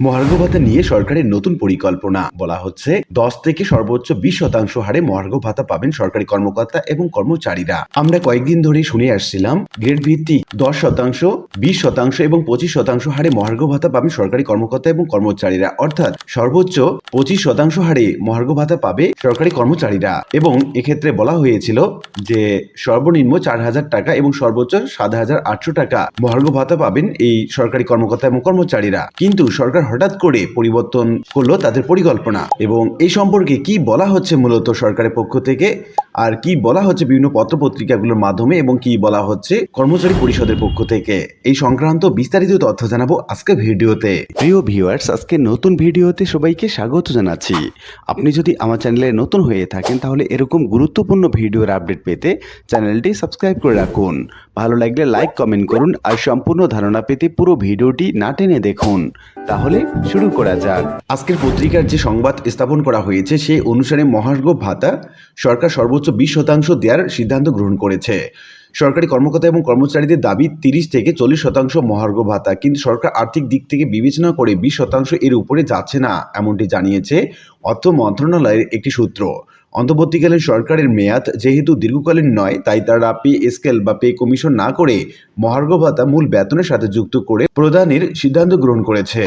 মহার্ঘ ভাতা নিয়ে সরকারের নতুন পরিকল্পনা। বলা হচ্ছে, দশ থেকে সর্বোচ্চ বিশ শতাংশ হারে মহার্ঘ ভাতা পাবেন সরকারি কর্মকর্তা এবং কর্মচারীরা। আমরা কয়েকদিন ধরে শুনে আসছিলাম গ্রেড ভিত্তিক দশ শতাংশ, বিশ শতাংশ এবং পঁচিশ শতাংশ হারে মহার্ঘ ভাতা পাবেন সরকারি কর্মকর্তা এবং কর্মচারীরা। অর্থাৎ সর্বোচ্চ পঁচিশ শতাংশ হারে মহার্ঘ ভাতা পাবে সরকারি কর্মচারীরা। এবং এক্ষেত্রে বলা হয়েছিল যে, সর্বনিম্ন চার হাজার টাকা এবং সর্বোচ্চ সাত হাজার আটশো টাকা মহার্ঘ ভাতা পাবেন এই সরকারি কর্মকর্তা এবং কর্মচারীরা। কিন্তু সরকার হঠাৎ করে পরিবর্তন করল তাদের পরিকল্পনা এবং এই সম্পর্কে কি বলা হচ্ছে মূলত সরকারের পক্ষ থেকে? আর কি বলা হচ্ছে বিভিন্ন পত্র পত্রিকাগুলোর মাধ্যমে এবং কি বলা হচ্ছে কর্মচারী পরিষদের পক্ষ থেকে? এই সংক্রান্ত বিস্তারিত তথ্য জানাব আজকে ভিডিওতে। প্রিয় ভিউয়ার্স, আজকে নতুন ভিডিওতে সবাইকে স্বাগত জানাচ্ছি। আপনি যদি আমার চ্যানেলে নতুন হয়ে থাকেন, তাহলে এরকম গুরুত্বপূর্ণ ভিডিওর আপডেট পেতে চ্যানেলটি সাবস্ক্রাইব করে রাখুন। ভালো লাগলে লাইক, কমেন্ট করুন আর সম্পূর্ণ ধারণা পেতে পুরো ভিডিওটি না টেনে দেখুন। তাহলে শুরু করা যাক। আজকের পত্রিকার যে সংবাদ স্থাপন করা হয়েছে, সেই অনুসারে মহার্ঘ ভাতা সরকার সর্বোচ্চ বিশ শতাংশ দেওয়ার সিদ্ধান্ত গ্রহণ করেছে। সরকারি কর্মকর্তা এবং কর্মচারীদের দাবি তিরিশ থেকে চল্লিশ শতাংশ মহার্ঘ ভাতা, কিন্তু সরকার আর্থিক দিক থেকে বিবেচনা করে বিশ শতাংশ এর উপরে যাচ্ছে না, এমনটি জানিয়েছে অর্থ মন্ত্রণালয়ের একটি সূত্র। অন্তর্বর্তীকালীন সরকারের মেয়াদ যেহেতু দীর্ঘকালীন নয়, তাই তারা পে স্কেল বা পে কমিশন না করে মহার্ঘ ভাতা মূল বেতনের সাথে যুক্ত করে প্রদানের সিদ্ধান্ত গ্রহণ করেছে।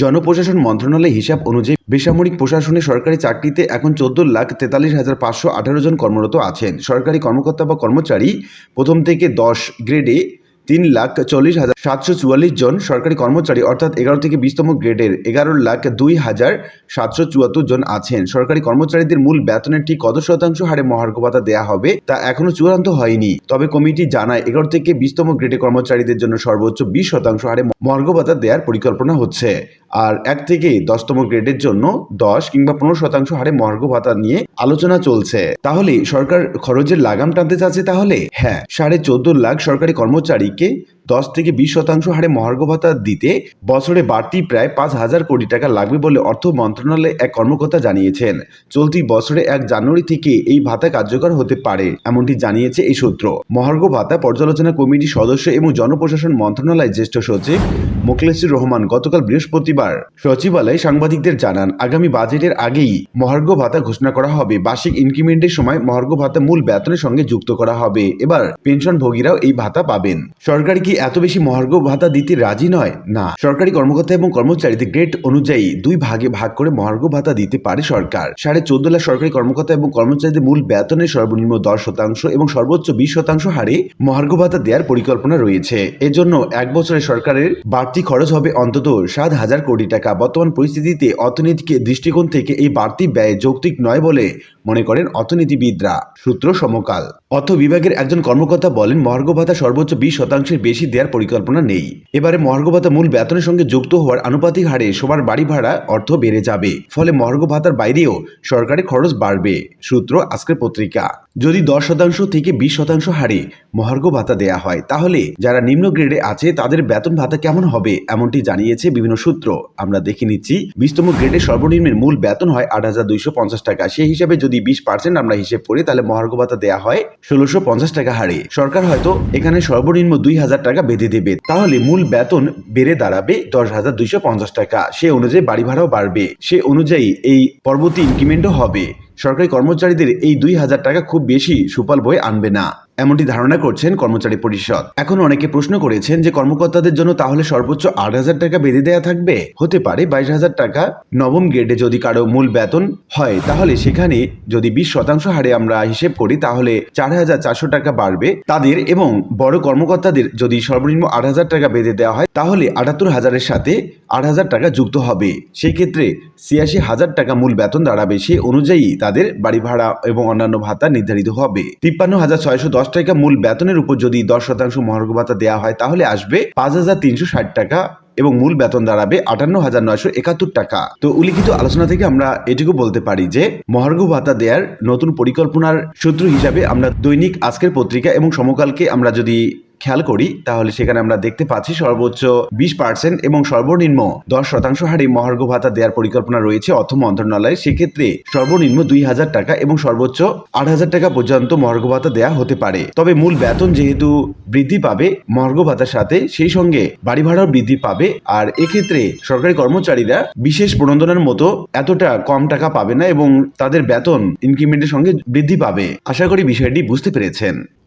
জনপ্রশাসন মন্ত্রণালয় হিসাব অনুযায়ী বেসামরিক প্রশাসনে সরকারি চাকরিতে এখন চোদ্দ লাখ তেতাল্লিশ হাজার পাঁচশো আঠারো জন কর্মরত আছেন। সরকারি কর্মকর্তা বা কর্মচারী প্রথম থেকে দশ গ্রেডে তিন লাখ চল্লিশ হাজার সাতশো চুয়াল্লিশ জন সরকারি কর্মচারী, অর্থাৎ এগারো থেকে বিশতম গ্রেডের এগারো লাখ দুই হাজার সাতশো চুয়াত্তর জন আছেন। সরকারি কর্মচারীদের মূল বেতনের ঠিক কত শতাংশ হারে মহার্ঘ ভাতা দেওয়া হবে, তা এখনও চূড়ান্ত হয়নি। তবে কমিটি জানায়, এগারো থেকে বিশতম গ্রেডে কর্মচারীদের জন্য সর্বোচ্চ বিশ শতাংশ হারে মহার্ঘ ভাতা দেওয়ার পরিকল্পনা হচ্ছে। আর এক থেকে দশতম গ্রেডের জন্য দশ কিংবা পনেরো শতাংশ হারে মহার্ঘ ভাতা নিয়ে আলোচনা চলছে। তাহলে সরকার খরচের লাগাম টানতে চাচ্ছে তাহলে? হ্যাঁ সাড়ে চোদ্দ লাখ সরকারি কর্মচারীকে দশ থেকে বিশ শতাংশ হারে মহার্ঘ ভাতা দিতে বছরে বাড়তি প্রায় পাঁচ হাজার কোটি টাকা লাগবে বলে অর্থ মন্ত্রণালয়ে এক কর্মকর্তা জানিয়েছেন। চলতি বছরে এক জানুয়ারি থেকে এই ভাতা কার্যকর হতে পারে, এমনটি জানিয়েছে এই সূত্র। মহার্ঘ ভাতা পর্যালোচনা কমিটির সদস্য এবং জনপ্রশাসন মন্ত্রণালয়ের জ্যেষ্ঠ সচিব মোখলেসুর রহমান গতকাল বৃহস্পতিবার সচিবালয়ে সাংবাদিকদের জানান, আগামী বাজেটের আগেই মহার্ঘ ভাতা ঘোষণা করা হবে। বার্ষিক ইনক্রিমেন্টের সময় মহার্ঘ ভাতা মূল বেতনের সঙ্গে যুক্ত করা হবে। এবার পেনশনভোগীরাও এই ভাতা পাবেন। সরকার কি এত বেশি মহার্ঘ ভাতা দিতে রাজি নয়? না। সরকারি কর্মকর্তা এবং কর্মচারীদের গ্রেড অনুযায়ী দুই ভাগে ভাগ করে মহার্ঘ ভাতা দিতে পারে সরকার। সাড়ে চোদ্দ লাখ সরকারি কর্মকর্তা এবং কর্মচারীদের মূল বেতনের সর্বনিম্ন দশ শতাংশ এবং সর্বোচ্চ বিশ শতাংশ হারে মহার্ঘ ভাতা দেওয়ার পরিকল্পনা রয়েছে। এজন্য এক বছরে সরকারের বাড়তি খরচ হবে অন্তত সাত হাজার কোটি টাকা। বর্তমান পরিস্থিতিতে অর্থনীতিকে দৃষ্টিকোণ থেকে এই বাড়তি ব্যয় যৌক্তিক নয় বলে মনে করেন অর্থনীতিবিদরা। সূত্র সমকাল। অর্থ বিভাগের একজন কর্মকর্তা বলেন, মহার্ঘ ভাতা সর্বোচ্চ বিশ শতাংশের বেশি দেওয়ার পরিকল্পনা নেই। এবারে মহার্ঘ ভাতা মূল বেতনের সঙ্গে যুক্ত হওয়ার আনুপাতিক হারে সবার বাড়ি ভাড়া অর্থ বেড়ে যাবে। ফলে মহার্ঘ ভাতার বাইরেও সরকারি খরচ বাড়বে। সূত্র আজকের পত্রিকা। যদি দশ শতাংশ থেকে বিশ শতাংশ হারে মহার্ঘ ভাতা দেয়া হয়, তাহলে যারা নিম্ন গ্রেডে আছে, তাদের বেতন ভাতা কেমন হবে? এমনটি জানিয়েছে বিভিন্ন সূত্র। আমরা দেখে নিচ্ছি, বিশতম গ্রেডে সর্বনিম্নের মূল বেতন হয় আট হাজার দুইশো পঞ্চাশ টাকা। সেই হিসাবে যদি বিশ পার্সেন্ট আমরা হিসেব করি, তাহলে মহার্ঘ ভাতা দেওয়া হয় ষোলোশো পঞ্চাশ টাকা হারে। সরকার হয়তো এখানে সর্বনিম্ন দুই হাজার টাকা বেঁধে দেবে। তাহলে মূল বেতন বেড়ে দাঁড়াবে দশ হাজার দুইশো পঞ্চাশ টাকা। সে অনুযায়ী বাড়ি ভাড়াও বাড়বে। সে অনুযায়ী এই পরবর্তী ইনক্রিমেন্টও হবে। সরকারি কর্মচারীদের এই দুই হাজার টাকা খুব বেশি সুফল বই আনবে না। এমনটি ধারণা করছেন কর্মচারী পরিষদ। এখন অনেকে প্রশ্ন করেছেন যে কর্মকর্তাদের জন্য তাহলে সর্বোচ্চ আট হাজার টাকা বেঁধে দেওয়া থাকবে? হতে পারে বাইশ হাজার টাকা। নবম গ্রেডে যদি কারও মূল বেতন হয়, তাহলে সেখানে যদি বিশ শতাংশ হারে আমরা হিসেব করি, তাহলে চার হাজার চারশো টাকা বাড়বে। তাদের এবং বড় কর্মকর্তাদের যদি সর্বনিম্ন আট হাজার টাকা বেঁধে দেওয়া হয়, তাহলে আটাত্তর হাজারের সাথে আট হাজার টাকা যুক্ত হবে। সেই ক্ষেত্রে ছিয়াশি হাজার টাকা মূল বেতন দাঁড়াবে। সে অনুযায়ী তাদের বাড়ি ভাড়া এবং অন্যান্য ভাতা নির্ধারিত হবে। তিপ্পান্ন হাজার ছয়শো দশ টাকা মূল বেতনের উপর যদি দশ শতাংশ মহার্ঘ ভাতা দেওয়া হয়, তাহলে আসবে পাঁচ হাজার তিনশো ষাট টাকা এবং মূল বেতন দাঁড়াবে আটান্ন হাজার নয়শো একাত্তর টাকা। তো উল্লিখিত আলোচনা থেকে আমরা এটুকু বলতে পারি যে, মহার্ঘ ভাতা দেওয়ার নতুন পরিকল্পনার সূত্র হিসাবে আমরা দৈনিক আজকের পত্রিকা এবং সমকালকে আমরা যদি খেয়াল করি, তাহলে সেখানে আমরা দেখতে পাচ্ছি সর্বোচ্চ বিশ পার্সেন্ট এবং সর্বনিম্ন দশ শতাংশ হারে মহার্ঘ ভাতা দেওয়ার পরিকল্পনা রয়েছে অর্থ মন্ত্রণালয়ে। সেক্ষেত্রে সর্বনিম্ন দুই হাজার টাকা এবং সর্বোচ্চ আট হাজার টাকা পর্যন্ত মহার্ঘ ভাতা দেওয়া হতে পারে। তবে মূল বেতন যেহেতু বৃদ্ধি পাবে মহার্ঘ ভাতার সাথে, সেই সঙ্গে বাড়ি ভাড়াও বৃদ্ধি পাবে। আর এক্ষেত্রে সরকারি কর্মচারীরা বিশেষ প্রণোদনার মতো এতটা কম টাকা পাবে না এবং তাদের বেতন ইনক্রিমেন্টের সঙ্গে বৃদ্ধি পাবে। আশা করি বিষয়টি বুঝতে পেরেছেন।